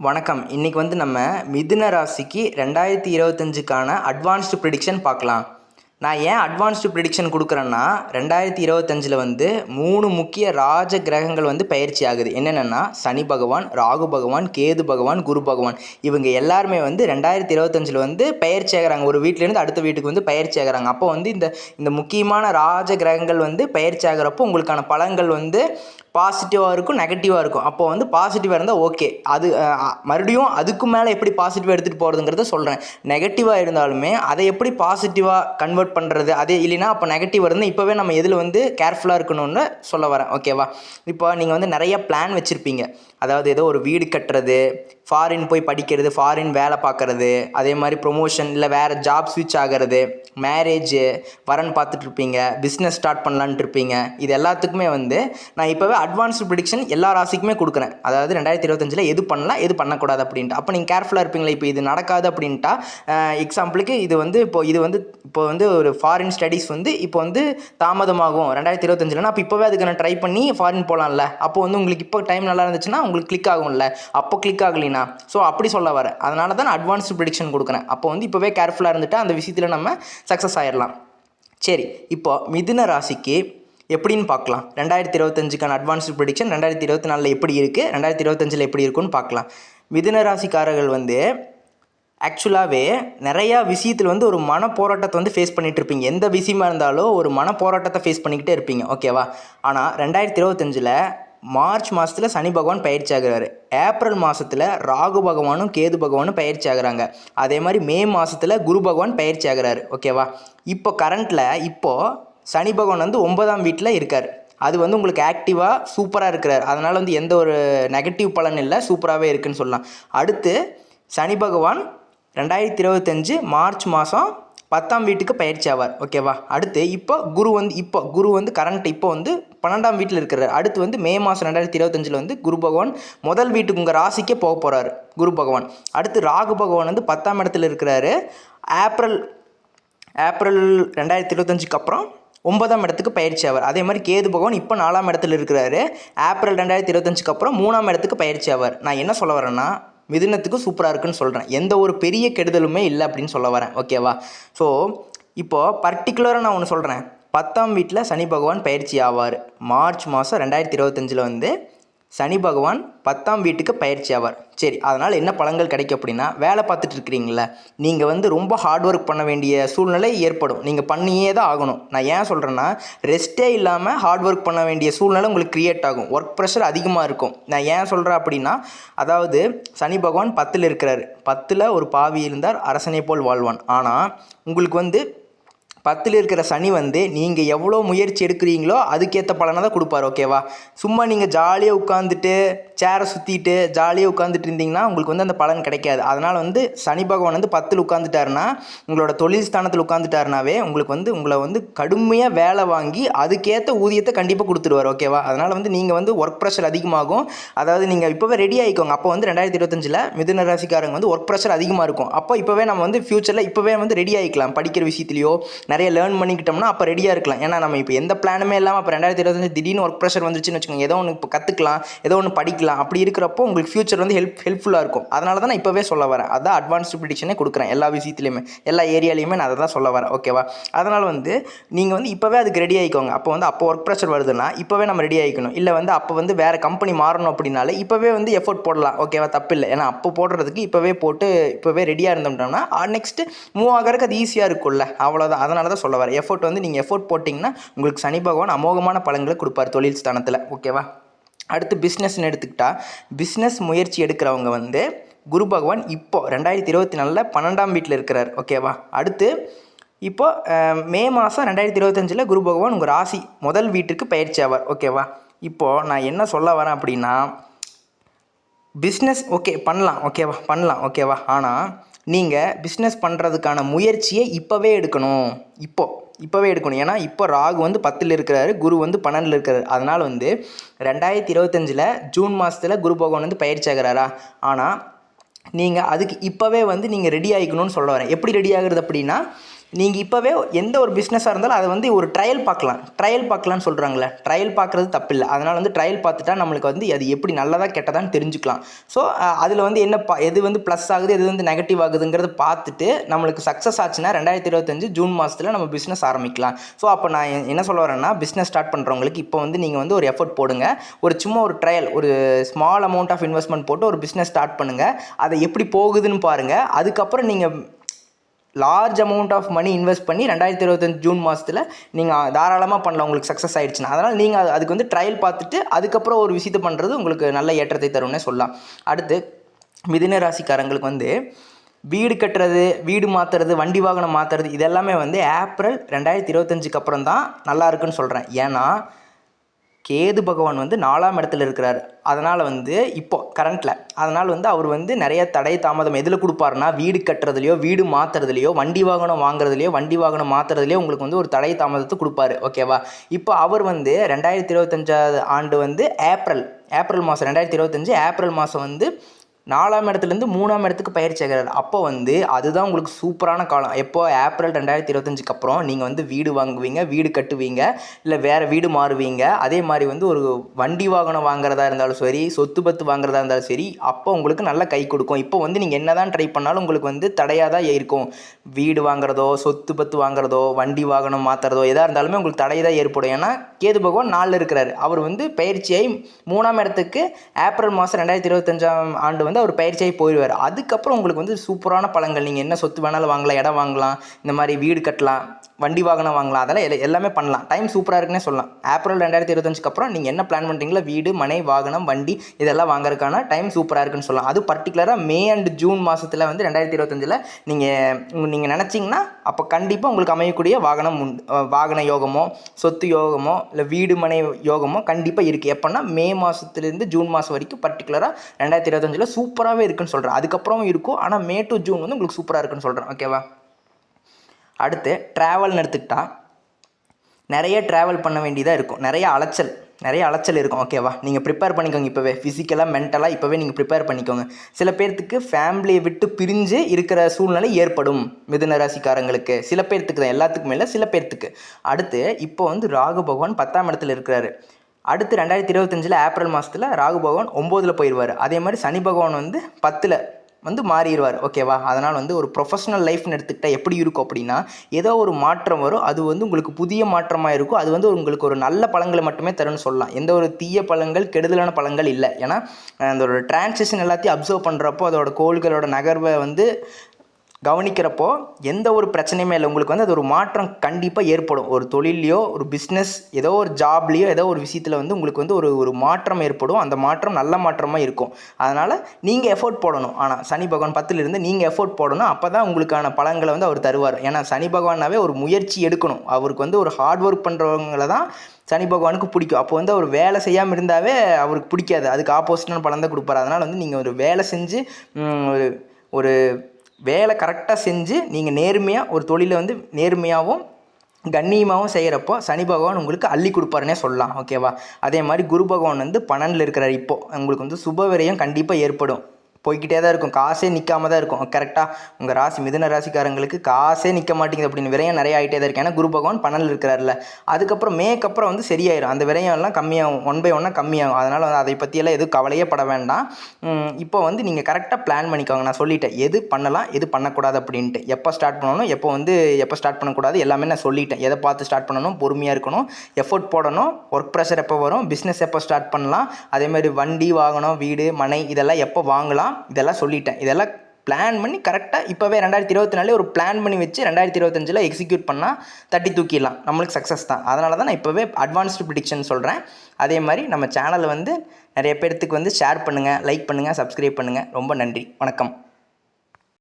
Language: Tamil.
வணக்கம். இன்றைக்கி வந்து நம்ம மிதுன ராசிக்கு ரெண்டாயிரத்தி இருபத்தஞ்சுக்கான அட்வான்ஸ்டு ப்ரிடிக்ஷன் பார்க்கலாம். நான் ஏன் அட்வான்ஸ்டு ப்ரிடிக்ஷன் கொடுக்குறேன்னா ரெண்டாயிரத்தி இருபத்தஞ்சில் வந்து மூணு முக்கிய ராஜ கிரகங்கள் வந்து பயிற்சி ஆகுது. என்னென்னா சனி பகவான் ராகு பகவான் கேது பகவான் குரு பகவான். இவங்க எல்லாருமே வந்து ரெண்டாயிரத்தி இருபத்தஞ்சில் வந்து பயிற்சி ஆகிறாங்க. ஒரு வீட்டிலேருந்து அடுத்த வீட்டுக்கு வந்து பயிற்சி ஆகிறாங்க. அப்போ வந்து இந்த இந்த முக்கியமான ராஜ கிரகங்கள் வந்து பயிற்சி ஆகுறப்போ உங்களுக்கான பலன்கள் வந்து பாசிட்டிவாக இருக்கும் நெகட்டிவாக இருக்கும். அப்போ வந்து பாசிட்டிவாக இருந்தால் ஓகே அது மறுபடியும் அதுக்கு மேலே எப்படி பாசிட்டிவாக எடுத்துகிட்டு போகிறதுங்கிறத சொல்கிறேன் நெகட்டிவாக இருந்தாலுமே அதை எப்படி பாசிட்டிவாக கன்வெர்ட் பண்ணுறது அது இல்லைன்னா அப்போ நெகட்டிவ் இருந்தால் இப்போவே நம்ம எதில் வந்து கேர்ஃபுல்லாக இருக்கணும்னு சொல்ல வரேன். ஓகேவா இப்போ நீங்கள் வந்து நிறைய பிளான் வச்சுருப்பீங்க. அதாவது ஏதோ ஒரு வீடு கட்டுறது ஃபாரின் போய் படிக்கிறது ஃபாரின் வேலை பார்க்குறது அதே மாதிரி ப்ரொமோஷன் இல்லை வேறு ஜாப் ஸ்விட்ச் ஆகிறது மேரேஜு வரன் பார்த்துட்ருப்பீங்க பிஸ்னஸ் ஸ்டார்ட் பண்ணலான்ட்டு இருப்பீங்க. இது எல்லாத்துக்குமே வந்து நான் இப்போவே அட்வான்ஸ்டு ப்ரிடிக்ஷன் எல்லா ராசிக்குமே கொடுக்குறேன். அதாவது ரெண்டாயிரத்தி இருபத்தஞ்சில் எது பண்ணலாம் எது பண்ணக்கூடாது அப்படின்ட்டு. அப்போ நீங்கள் கேர்ஃபுல்லாக இருப்பீங்களா இப்போ இது நடக்காது அப்படின்ட்டா எக்ஸாம்பிளுக்கு இது வந்து இப்போ இது வந்து இப்போ வந்து ஒரு ஃபாரின் ஸ்டடீஸ் வந்து இப்போ வந்து தாமதமாகும். ரெண்டாயிரத்தி இருபத்தஞ்சில்னா அப்போ இப்போவே அதுக்கு நான் ட்ரை பண்ணி ஃபாரின் போகலாம்ல அப்போ வந்து உங்களுக்கு இப்போ டைம் நல்லா இருந்துச்சுன்னா உங்களுக்கு கிளிக் ஆகும்ல. அப்போ கிளிக் ஆகலைனா ஸோ அப்படி சொல்ல வரேன் அதனால தான் நான் அட்வான்ஸ்டு ப்ரிடிக்ஷன் கொடுக்குறேன். அப்போ வந்து இப்போவே கேர்ஃபுல்லாக இருந்துட்டு அந்த விஷயத்தில் நம்ம சக்ஸஸ் ஆயிடலாம் சரி இப்போ மிதுன ராசிக்கு எப்படின்னு பார்க்கலாம். ரெண்டாயிரத்தி இருபத்தஞ்சுக்கான அட்வான்ஸ்டு ப்ரிடிக்ஷன் ரெண்டாயிரத்தி இருபத்தி நாலில் எப்படி இருக்குது ரெண்டாயிரத்தி இருபத்தஞ்சில் எப்படி இருக்குன்னு பார்க்கலாம். மிதுன ராசிக்காரர்கள் வந்து ஆக்சுவலாகவே நிறையா விஷயத்தில் வந்து ஒரு மன போராட்டத்தை வந்து ஃபேஸ் பண்ணிகிட்டு இருப்பீங்க. எந்த விஷயமா இருந்தாலும் ஒரு மன போராட்டத்தை ஃபேஸ் பண்ணிக்கிட்டே இருப்பீங்க. ஓகேவா ஆனால் ரெண்டாயிரத்தி இருபத்தஞ்சில் மார்ச் மாதத்தில் சனி பகவான் பயிற்சி ஆகுறாரு. ஏப்ரல் மாதத்தில் ராகு பகவானும் கேது பகவானும் பயிற்சி ஆகுறாங்க. அதே மாதிரி மே மாதத்தில் குரு பகவான் பயிற்சி ஆகுறாரு. ஓகேவா இப்போ கரண்ட்டில் இப்போது சனி பகவான் வந்து ஒன்பதாம் வீட்டில் இருக்கார். அது வந்து உங்களுக்கு ஆக்டிவாக சூப்பராக இருக்கிறார். அதனால் வந்து எந்த ஒரு நெகட்டிவ் பலன் இல்லை சூப்பராகவே இருக்குன்னு சொல்லலாம். அடுத்து சனி பகவான் ரெண்டாயிரத்தி இருபத்தஞ்சு மார்ச் மாதம் பத்தாம் வீட்டுக்கு பயிற்சி ஆவார். ஓகேவா அடுத்து இப்போ குரு வந்து இப்போ குரு வந்து கரண்ட் இப்போ வந்து பன்னெண்டாம் வீட்டில் இருக்கிறார் அடுத்து வந்து மே மாதம் ரெண்டாயிரத்தி இருபத்தஞ்சில் வந்து குரு பகவான் முதல் வீட்டுக்கு உங்கள் ராசிக்கே போக போகிறாரு குரு பகவான். அடுத்து ராகு பகவான் வந்து பத்தாம் இடத்துல இருக்கிறாரு. ஏப்ரல் ஏப்ரல் ரெண்டாயிரத்தி இருபத்தஞ்சுக்கு அப்புறம் ஒன்பதாம் இடத்துக்கு பயிற்சி ஆவார். அதே மாதிரி கேது பகவான் இப்போ நாலாம் இடத்துல இருக்கிறாரு. ஏப்ரல் ரெண்டாயிரத்தி இருபத்தஞ்சுக்கு அப்புறம் மூணாம் இடத்துக்கு பயிற்சி ஆவார். நான் என்ன சொல்ல வரேன்னா மிதுனத்துக்கு சூப்பராக இருக்குன்னு சொல்கிறேன் எந்த ஒரு பெரிய கெடுதலுமே இல்லை அப்படின்னு சொல்ல வரேன். ஓகேவா? ஸோ இப்போது பர்டிகுலராக நான் ஒன்று சொல்கிறேன் பத்தாம் வீட்டில் சனி பகவான் பயிற்சி ஆவார். மார்ச் மாதம் ரெண்டாயிரத்தி இருபத்தஞ்சில் வந்து சனி பகவான் பத்தாம் வீட்டுக்கு பயிற்சி ஆவார். சரி அதனால் என்ன பலன்கள் கிடைக்கும் அப்படின்னா வேலை பார்த்துட்டு இருக்கிறீங்கள நீங்கள் வந்து ரொம்ப ஹார்ட் ஒர்க் பண்ண வேண்டிய சூழ்நிலை ஏற்படும். நீங்கள் பண்ணியே தான் ஆகணும். நான் ஏன் சொல்கிறேன்னா ரெஸ்ட்டே இல்லாமல் ஹார்ட் ஒர்க் பண்ண வேண்டிய சூழ்நிலை உங்களுக்கு க்ரியேட் ஆகும். ஒர்க் ப்ரெஷர் அதிகமாக இருக்கும். நான் ஏன் சொல்கிறேன் அப்படின்னா அதாவது சனி பகவான் பத்தில் இருக்கிறார். பத்தில் ஒரு பாவி இருந்தார் அரசனை போல் வாழ்வான். ஆனால் உங்களுக்கு வந்து பத்தில் இருக்கிற சனி வந்து நீங்கள் எவ்வளோ முயற்சி எடுக்கிறீங்களோ அதுக்கேற்ற பலனை தான் கொடுப்பாரு ஓகேவா சும்மா நீங்கள் ஜாலியாக உட்காந்துட்டு சேரை சுற்றிட்டு ஜாலியாக உட்காந்துட்டு இருந்தீங்கன்னா உங்களுக்கு வந்து அந்த பலன் கிடைக்காது. அதனால் வந்து சனி பகவான் வந்து பத்தில் உட்காந்துட்டாருன்னா உங்களோட தொழில் ஸ்தானத்தில் உட்காந்துட்டாருனாவே உங்களுக்கு வந்து உங்களை வந்து கடுமையாக வேலை வாங்கி அதுக்கேற்ற ஊதியத்தை கண்டிப்பாக கொடுத்துருவார் ஓகேவா அதனால் வந்து நீங்கள் வந்து ஒர்க் ப்ரெஷர் அதிகமாகும். அதாவது நீங்கள் இப்போவே ரெடி ஆகிக்கோங்க அப்போ வந்து ரெண்டாயிரத்தி இருபத்தஞ்சில் மிதுன ராசிக்காரங்க வந்து ஒர்க் ப்ரெஷர் அதிகமாக இருக்கும். அப்போ இப்போவே நம்ம வந்து ஃப்யூச்சரில் இப்போவே வந்து ரெடி ஆகிக்கலாம் படிக்கிற விஷயத்துலையோ நிறைய லேர்ன் பண்ணிக்கிட்டோம்னா அப்போ ரெடியாக இருக்கலாம். ஏன்னா நம்ம இப்போ எந்த பிளானுமே இல்லாமல் இப்போ ரெண்டாயிரத்தி இருபத்தஞ்சு திடீர்னு ஒர்க் ப்ரெஷர் வந்துச்சுன்னு வச்சுக்கோங்க. ஏதோ ஒன்று இப்போ கற்றுக்கலாம் ஏதோ ஒன்று படிக்கலாம். அப்படி இருக்கிறப்போ உங்களுக்கு ஃபியூச்சர் வந்து ஹெல்ப் ஹெல்ப்ஃபுல்லாக இருக்கும். அதனால தான் நான் இப்போவே சொல்ல வரேன். அதான் அட்வான்ஸ்டு ப்ரிடிக்ஷனே கொடுக்குறேன். எல்லா விஷயத்துலையுமே எல்லா ஏரியாலையுமே நான் அதை தான் சொல்ல வரேன். ஓகேவா அதனால் வந்து நீங்கள் வந்து இப்போவே அதுக்கு ரெடி ஆகிக்கோங்க அப்போ வந்து அப்போ ஒர்க் ப்ரெஷர் வருதுன்னா இப்போவே நம்ம ரெடி ஆகிக்கணும் இல்லை வந்து அப்போ வந்து வேறு கம்பெனி மாறணும் அப்படின்னாலே இப்போவே வந்து எஃபோர்ட் போடலாம். ஓகேவா தப்பு இல்லை ஏன்னா அப்போ போடுறதுக்கு இப்போவே போட்டு இப்போவே ரெடியாக இருந்தோம்னா நெக்ஸ்ட்டு மூவ் ஆகிறதுக்கு அது ஈஸியாக இருக்கும்ல. அவ்வளோதான் அதனால் தான் சொல்ல வரேன். எஃபோர்ட் வந்து நீங்கள் எஃபோர்ட் போட்டிங்கன்னா உங்களுக்கு சனி பகவான் அமோகமான பலன்களை கொடுப்பார் தொழில் ஸ்தானத்தில். ஓகேவா அடுத்து பிஸ்னஸ்னு எடுத்துக்கிட்டால் பிஸ்னஸ் முயற்சி எடுக்கிறவங்க வந்து குரு பகவான் இப்போ ரெண்டாயிரத்தி இருபத்தி நாலில் பன்னெண்டாம் வீட்டில் இருக்கிறார். ஓகேவா அடுத்து இப்போது மே மாதம் ரெண்டாயிரத்தி இருபத்தஞ்சில் குரு பகவான் உங்கள் ராசி முதல் வீட்டுக்கு பயிற்சி ஆவார். ஓகேவா இப்போது நான் என்ன சொல்ல வரேன் அப்படின்னா பிஸ்னஸ் ஓகே பண்ணலாம். ஓகேவா பண்ணலாம். ஓகேவா ஆனால் நீங்கள் பிஸ்னஸ் பண்ணுறதுக்கான முயற்சியை இப்போவே எடுக்கணும். இப்போ இப்போவே எடுக்கணும். ஏன்னா இப்போ ராகு வந்து பத்தில் இருக்கிறாரு குரு வந்து பன்னெண்டில் இருக்கிறாரு. அதனால் வந்து ரெண்டாயிரத்தி இருபத்தஞ்சில் ஜூன் மாதத்தில் குரு பகவான் வந்து பயிற்சி ஆகிறாரா? ஆனால் நீங்கள் அதுக்கு இப்போவே வந்து நீங்கள் ரெடி ஆகிக்கணும்னு சொல்ல வரேன். எப்படி ரெடி ஆகுறது அப்படின்னா நீங்கள் இப்போவே எந்த ஒரு பிஸ்னஸாக இருந்தாலும் அதை வந்து ஒரு ட்ரையல் பார்க்கலாம். ட்ரையல் பார்க்கலான்னு சொல்கிறாங்களே ட்ரையல் பார்க்குறது தப்பில்லை. அதனால் வந்து ட்ரையல் பார்த்துட்டா நம்மளுக்கு வந்து அது எப்படி நல்லதாக கெட்டதான்னு தெரிஞ்சுக்கலாம். ஸோ அதில் வந்து என்ன பா எது வந்து ப்ளஸ் ஆகுது எது வந்து நெகட்டிவ் ஆகுதுங்கிறத பார்த்துட்டு நம்மளுக்கு சக்ஸஸ் ஆச்சுன்னா ரெண்டாயிரத்தி இருபத்தஞ்சு ஜூன் மாதத்தில் நம்ம பிஸ்னஸ் ஆரம்பிக்கலாம். ஸோ அப்போ நான் என்ன சொல்ல வரேன்னா பிஸ்னஸ் ஸ்டார்ட் பண்ணுறவங்களுக்கு இப்போ வந்து நீங்கள் வந்து ஒரு எஃபர்ட் போடுங்க. ஒரு சும்மா ஒரு ட்ரையல் ஒரு ஸ்மால் அமௌண்ட் ஆஃப் இன்வெஸ்ட்மெண்ட் போட்டு ஒரு பிஸ்னஸ் ஸ்டார்ட் பண்ணுங்கள் அதை எப்படி போகுதுன்னு பாருங்கள் அதுக்கப்புறம் நீங்கள் large amount of money invest பண்ணி ரெண்டாயிரத்தி இருபத்தஞ்சு ஜூன் மாதத்தில் நீங்கள் தாராளமாக பண்ணலாம். உங்களுக்கு சக்ஸஸ் ஆயிடுச்சுன்னா. அதனால் நீங்கள் அதுக்கு வந்து ட்ரையல் பார்த்துட்டு அதுக்கப்புறம் ஒரு விஷயத்தை பண்ணுறது உங்களுக்கு நல்ல ஏற்றத்தை தரும்னே சொல்லலாம். அடுத்து மிதின ராசிக்காரங்களுக்கு வந்து வீடு கட்டுறது வீடு மாற்றுறது வண்டி வாகனம் மாற்றுறது இதெல்லாமே வந்து ஏப்ரல் ரெண்டாயிரத்தி இருபத்தஞ்சுக்கு அப்புறம் தான் நல்லா இருக்குன்னு சொல்கிறேன் ஏன்னா கேது பகவான் வந்து நாலாம் இடத்துல இருக்கிறார். அதனால் வந்து இப்போ கரண்ட்டில் அதனால் வந்து அவர் வந்து நிறைய தடை தாமதம் எதில் கொடுப்பாருன்னா வீடு கட்டுறதுலையோ வீடு மாற்றுறதுலையோ வண்டி வாகனம் வாங்குறதுலையோ வண்டி வாகனம் மாற்றுறதுலையோ உங்களுக்கு வந்து ஒரு தடை தாமதத்தை கொடுப்பாரு. ஓகேவா இப்போ அவர் வந்து ரெண்டாயிரத்தி இருபத்தஞ்சாவது ஆண்டு வந்து ஏப்ரல் ஏப்ரல் மாதம் ரெண்டாயிரத்தி இருபத்தஞ்சு ஏப்ரல் மாதம் வந்து நாலாம் இடத்துலேருந்து மூணாம் இடத்துக்கு பயிற்சி ஆகிறார் அப்போ வந்து அதுதான் உங்களுக்கு சூப்பரான காலம். எப்போ? ஏப்ரல் ரெண்டாயிரத்தி இருபத்தஞ்சுக்கு அப்புறம் நீங்கள் வந்து வீடு வாங்குவீங்க வீடு கட்டுவீங்க இல்லை வேறு வீடு மாறுவீங்க. அதே மாதிரி வந்து ஒரு வண்டி வாகனம் வாங்குறதா இருந்தாலும் சரி சொத்து பத்து வாங்குறதா இருந்தாலும் சரி அப்போ உங்களுக்கு நல்லா கை கொடுக்கும். இப்போ வந்து நீங்கள் என்ன தான் ட்ரை பண்ணாலும் உங்களுக்கு வந்து தடையாக தான் இருக்கும். வீடு வாங்குறதோ சொத்து பத்து வாங்குறதோ வண்டி வாகனம் மாற்றுறதோ எதாக இருந்தாலுமே உங்களுக்கு தடை தான் ஏற்படும். ஏன்னா கேது பகவான் நாளில் இருக்கிறார். அவர் வந்து பயிற்சியை மூணாம் இடத்துக்கு ஏப்ரல் மாதம் ரெண்டாயிரத்தி இருபத்தஞ்சாம் ஆண்டு வந்து அவர் பயிற்சியாகி போயிடுவார் அதுக்கப்புறம் உங்களுக்கு வந்து சூப்பரான பழங்கள் நீங்கள் என்ன சொத்து வேணாலும் வாங்கலாம் இடம் வாங்கலாம் இந்த மாதிரி வீடு கட்டலாம் வண்டி வாகனம் வாங்கலாம் அதெல்லாம் எல்லா- எல்லாமே பண்ணலாம். டைம் சூப்பராக இருக்குன்னே சொல்லலாம். ஏப்ரல் ரெண்டாயிரத்தி இருபத்தஞ்சுக்கு அப்புறம் நீங்கள் என்ன பிளான் பண்ணுறீங்களோ வீடு மனை வாகனம் வண்டி இதெல்லாம் வாங்குறதுக்கான டைம் சூப்பராக இருக்குன்னு சொல்லலாம். அது பர்டிகுலராக மே அண்ட் ஜூன் மாதத்தில் வந்து ரெண்டாயிரத்தி இருபத்தஞ்சில் நீங்கள் நீங்கள் நினச்சிங்கன்னா அப்போ கண்டிப்பாக உங்களுக்கு அமையக்கூடிய வாகனம் வாகன யோகமோ சொத்து யோகமோ இல்லை வீடு மனை யோகமோ கண்டிப்பாக இருக்குது எப்போன்னா மே மாதத்துலேருந்து ஜூன் மாதம் வரைக்கும் பர்டிகுலராக ரெண்டாயிரத்தி இருபத்தஞ்சில் சூப்பராகவே இருக்குன்னு சொல்கிறேன் அதுக்கப்புறம் இருக்கும். ஆனால் மே டு ஜூன் வந்து உங்களுக்கு சூப்பராக இருக்குன்னு சொல்கிறேன் ஓகேவா அடுத்து ட்ராவல்னு எடுத்துக்கிட்டா நிறைய ட்ராவல் பண்ண வேண்டியதாக இருக்கும். நிறைய அலைச்சல் நிறைய அலைச்சல் இருக்கும். ஓகேவா நீங்கள் ப்ரிப்பேர் பண்ணிக்கோங்க இப்போவே. ஃபிசிக்கலாக மென்டலாக இப்போவே நீங்கள் ப்ரிப்பேர் பண்ணிக்கோங்க. சில பேர்த்துக்கு ஃபேமிலியை விட்டு பிரிஞ்சு இருக்கிற சூழ்நிலை ஏற்படும் மிதுன ராசிக்காரங்களுக்கு. சில பேர்த்துக்கு தான் எல்லாத்துக்குமே இல்லை சில பேர்த்துக்கு. அடுத்து இப்போ வந்து ராகு பகவான் பத்தாம் இடத்துல இருக்கிறாரு. அடுத்து ரெண்டாயிரத்தி இருபத்தஞ்சில் ஏப்ரல் மாதத்தில் ராகு பகவான் ஒம்போதில் போயிடுவார் அதே மாதிரி சனி பகவான் வந்து பத்தில் வந்து மாறிடுவார். ஓகேவா அதனால் வந்து ஒரு ப்ரொஃபஷனல் லைஃப்னு எடுத்துக்கிட்டால் எப்படி இருக்கும் அப்படின்னா ஏதோ ஒரு மாற்றம் வரும். அது வந்து உங்களுக்கு புதிய மாற்றமாக இருக்கும். அது வந்து உங்களுக்கு ஒரு நல்ல பழங்களை மட்டுமே தரும்னு சொல்லலாம். எந்த ஒரு தீய பழங்கள் கெடுதலான பழங்கள் இல்லை. ஏன்னா அந்த ஒரு டிரான்சிஷன் எல்லாத்தையும் அப்சர்வ் பண்ணுறப்போ அதோட கோள்களோட நகர்வை வந்து கவனிக்கிறப்போ எந்த ஒரு பிரச்சனையுமே இல்லை. உங்களுக்கு வந்து அது ஒரு மாற்றம் கண்டிப்பாக ஏற்படும். ஒரு தொழிலையோ ஒரு பிஸ்னஸ் ஏதோ ஒரு ஜாப்லேயோ ஏதோ ஒரு விஷயத்தில் வந்து உங்களுக்கு வந்து ஒரு ஒரு மாற்றம் ஏற்படும். அந்த மாற்றம் நல்ல மாற்றமாக இருக்கும். அதனால் நீங்கள் எஃபோர்ட் போடணும். ஆனால் சனி பகவான் பத்தில் இருந்து நீங்கள் எஃபோர்ட் போடணும். அப்போ தான் உங்களுக்கான பலன்களை வந்து அவர் தருவார். ஏன்னா சனி பகவானாவே ஒரு முயற்சி எடுக்கணும். அவருக்கு வந்து ஒரு ஹார்ட் ஒர்க் பண்ணுறவங்கள தான் சனி பகவானுக்கு பிடிக்கும். அப்போ வந்து அவர் வேலை செய்யாமல் இருந்தாவே அவருக்கு பிடிக்காது. அதுக்கு ஆப்போசிட்டான பலன் தான் கொடுப்பாரு. அதனால் வந்து நீங்கள் ஒரு வேலை செஞ்சு ஒரு ஒரு வேலை கரெக்டாக செஞ்சு நீங்கள் நேர்மையாக ஒரு தொழிலை வந்து நேர்மையாகவும் கண்ணியமாகவும் செய்கிறப்போ சனி பகவான் உங்களுக்கு அள்ளி கொடுப்பாருனே சொல்லலாம். ஓகேவா அதே மாதிரி குரு பகவான் வந்து பன்னெண்டில் இருக்கிறார் இப்போது உங்களுக்கு வந்து சுப விரயம் கண்டிப்பாக ஏற்படும். போய்கிட்டே தான் இருக்கும். காசே நிற்காம தான் இருக்கும் கரெக்டாக உங்கள் ராசி மிதுன ராசிக்காரங்களுக்கு காசே நிற்க மாட்டேங்குது அப்படின்னு விரயம் நிறைய ஆகிட்டே தான் இருக்கு. ஏன்னா குரு பகவான் பணல் இருக்கிறார்ல அதுக்கப்புறம் மேக்கு அப்புறம் வந்து சரியாயிரும். அந்த விரயம் எல்லாம் கம்மியாகும் ஒன் பை ஒன்னாக கம்மியாகும். அதனால் வந்து அதை பற்றியெல்லாம் எதுவும் கவலையே பட வேண்டாம். இப்போ வந்து நீங்கள் கரெக்டாக பிளான் பண்ணிக்கோங்க. நான் சொல்லிட்டேன். எது பண்ணலாம் எது பண்ணக்கூடாது அப்படின்ட்டு. எப்போ ஸ்டார்ட் பண்ணணும் எப்போ வந்து எப்போ ஸ்டார்ட் பண்ணக்கூடாது எல்லாமே நான் சொல்லிட்டேன். எதை பார்த்து ஸ்டார்ட் பண்ணணும் பொறுமையாக இருக்கணும். எஃபோர்ட் போடணும். ஒர்க் ப்ரெஷர் எப்போ வரும்? பிஸ்னஸ் எப்போ ஸ்டார்ட் பண்ணலாம்? அதே மாதிரி வண்டி வாகனம் வீடு மனை இதெல்லாம் எப்போ வாங்கலாம்? இதெல்லாம் சொல்லிட்டேன். இதெல்லாம் பிளான் பண்ணி கரெக்டாக இப்போவே ரெண்டாயிரத்தி இருபத்தி நாலே ஒரு பிளான் பண்ணி வச்சு ரெண்டாயிரத்தி இருபத்தஞ்சில் எக்ஸிக்யூட் பண்ணால் தட்டி தூக்கிடலாம். நம்மளுக்கு சக்ஸஸ் தான். அதனால தான் நான் இப்போவே அட்வான்ஸ்டு ப்ரிடிக்ஷன் சொல்கிறேன் அதே மாதிரி நம்ம சேனலை வந்து நிறைய பேர்த்துக்கு வந்து ஷேர் பண்ணுங்கள் லைக் பண்ணுங்கள் சப்ஸ்கிரைப் பண்ணுங்கள் ரொம்ப நன்றி. வணக்கம்.